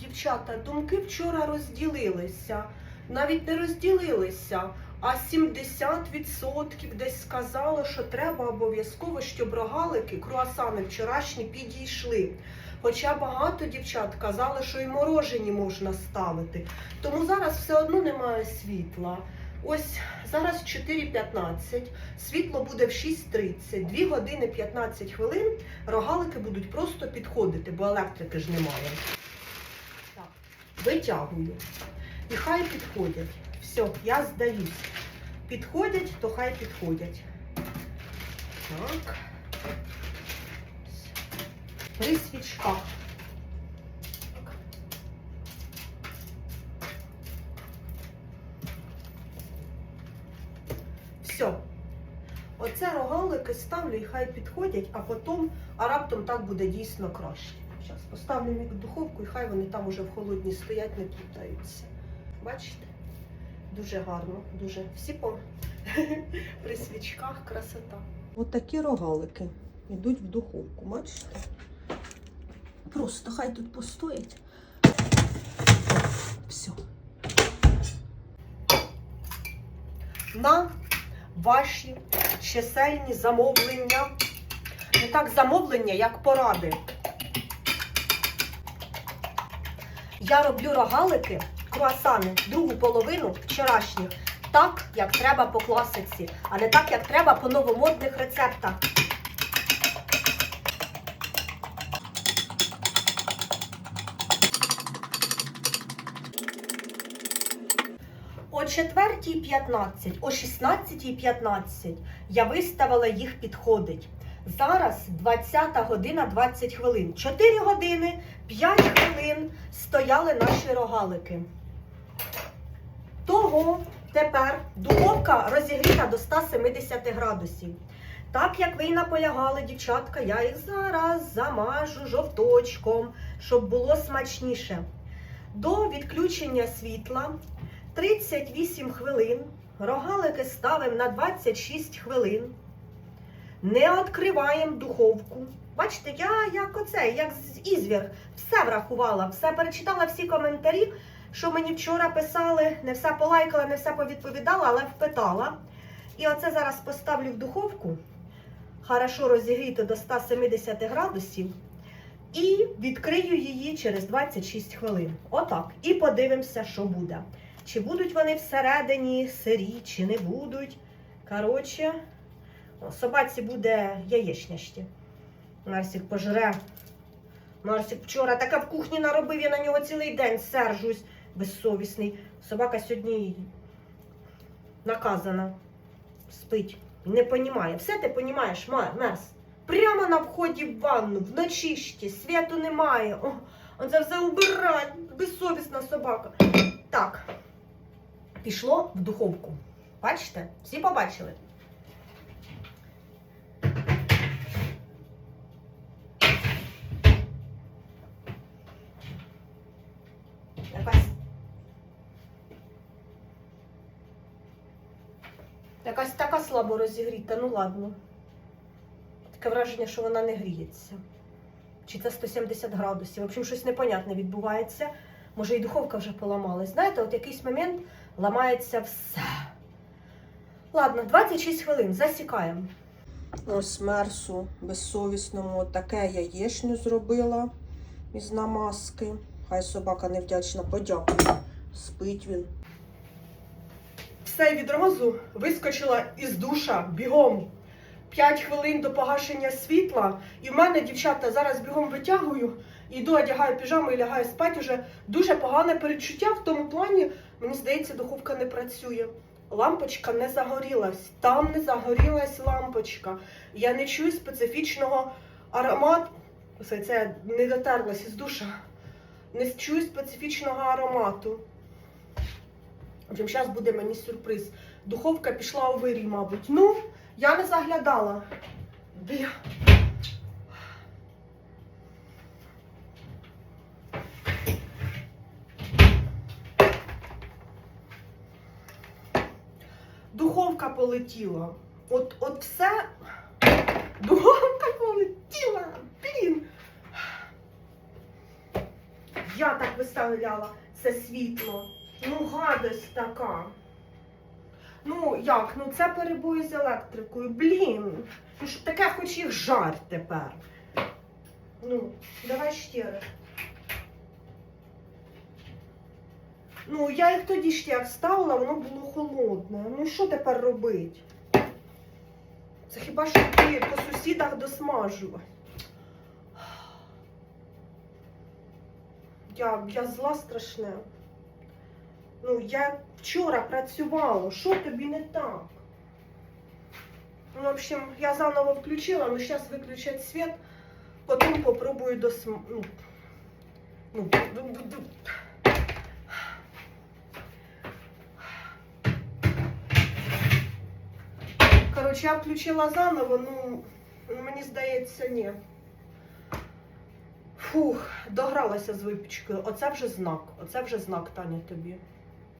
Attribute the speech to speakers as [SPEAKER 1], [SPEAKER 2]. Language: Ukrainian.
[SPEAKER 1] дівчата, думки вчора розділилися. Навіть не розділилися, а 70% десь сказало, що треба обов'язково, щоб рогалики, круасани вчорашні підійшли. Хоча багато дівчат казали, що і морожені можна ставити. Тому зараз все одно немає світла. Ось зараз 4.15, світло буде в 6.30, 2 години 15 хвилин рогалики будуть просто підходити, бо електрики ж немає. Витягую. І хай підходять. Все, я здаюсь. Підходять, то хай підходять. Так. При свічках. Все. Оце рогалики ставлю і хай підходять, а потім, а раптом так буде дійсно краще. Зараз поставлю їх в духовку і хай вони там уже в холодній стоять, не плутаються. Бачите? Дуже гарно, дуже. Всі по при свічках красота. От такі рогалики йдуть в духовку, бачите? Просто хай тут постоять. Все. На ваші чисельні замовлення. Не так замовлення, як поради. Я роблю рогалики, круасани, другу половину вчорашніх, так, як треба по класиці, а не так, як треба по новомодних рецептах. О 4.15, о 16.15 я виставила їх підходить. Зараз 20 година 20 хвилин. 4 години 5 хвилин стояли наші рогалики. Того тепер духовка розігріта до 170 градусів. Так як ви і наполягали, дівчатка, я їх зараз замажу жовточком, щоб було смачніше. До відключення світла 38 хвилин. Рогалики ставимо на 26 хвилин. Не відкриваємо духовку. Бачите, я як оце, як ізвір, все врахувала, все перечитала всі коментарі, що мені вчора писали, не все полайкала, не все повідповідала, але впитала. І оце зараз поставлю в духовку, хорошо розігріти до 170 градусів. І відкрию її через 26 хвилин. Отак. І подивимося, що буде. Чи будуть вони всередині сирі, чи не будуть. Коротше, собаці буде яєчня ще. Марсик пожре. Марсик вчора таке в кухні наробив, я на нього цілий день сержусь, безсовісний. Собака сьогодні наказана. Спить. Не понімає. Все ти понімаєш, Мерс. Прямо на вході в ванну, вночі ще, світу немає. О, це все убирать, безсовісна собака. Так, пішло в духовку. Бачите? Всі побачили? Якась. Якась така слабо розігріта, ну ладно. Таке враження, що вона не гріється. Чи це 170 градусів. В общем, щось непонятне відбувається. Може, і духовка вже поламалась. Знаєте, от якийсь момент ламається все. Ладно, 26 хвилин, засікаємо. Ось мерсу безсовісному таке яєчню зробила із намазки. Хай собака невдячна, подякує. Спить він. Все відразу вискочила із душа бігом. 5 хвилин до погашення світла. І в мене, дівчата, зараз бігом витягую, йду, одягаю піжаму і лягаю спати. Уже дуже погане перечуття в тому плані, мені здається, духовка не працює. Лампочка не загорілась. Там не загорілась лампочка. Я не чую специфічного аромату. Все, це не дотерлась із душа. Не чую специфічного аромату. В общем, зараз буде мені сюрприз. Духовка пішла у вирій, мабуть. Ну, я не заглядала. Бля. Духовка полетіла. От, от все. Духовка полетіла. Блін. я так виставляла це світло. Ну, гадость така. Ну, як? Ну це перебої з електрикою. Блін. Ну що таке хоч їх жар тепер. Ну, давай ще раз. Ну, я їх тоді ще як ставила, воно було холодне. Ну що тепер робити? Це хіба що ти по сусідах досмажувати? Я, я зла страшне. Ну, я вчора працювала, що тобі не так? Ну, в общем, я заново включила, ну зараз виключать світ, потім попробую досм... Ну, ну, Коротше, я включила заново, ну, мені здається, ні. Фух, догралася з випічкою. Оце вже знак. Оце вже знак, Таня, тобі.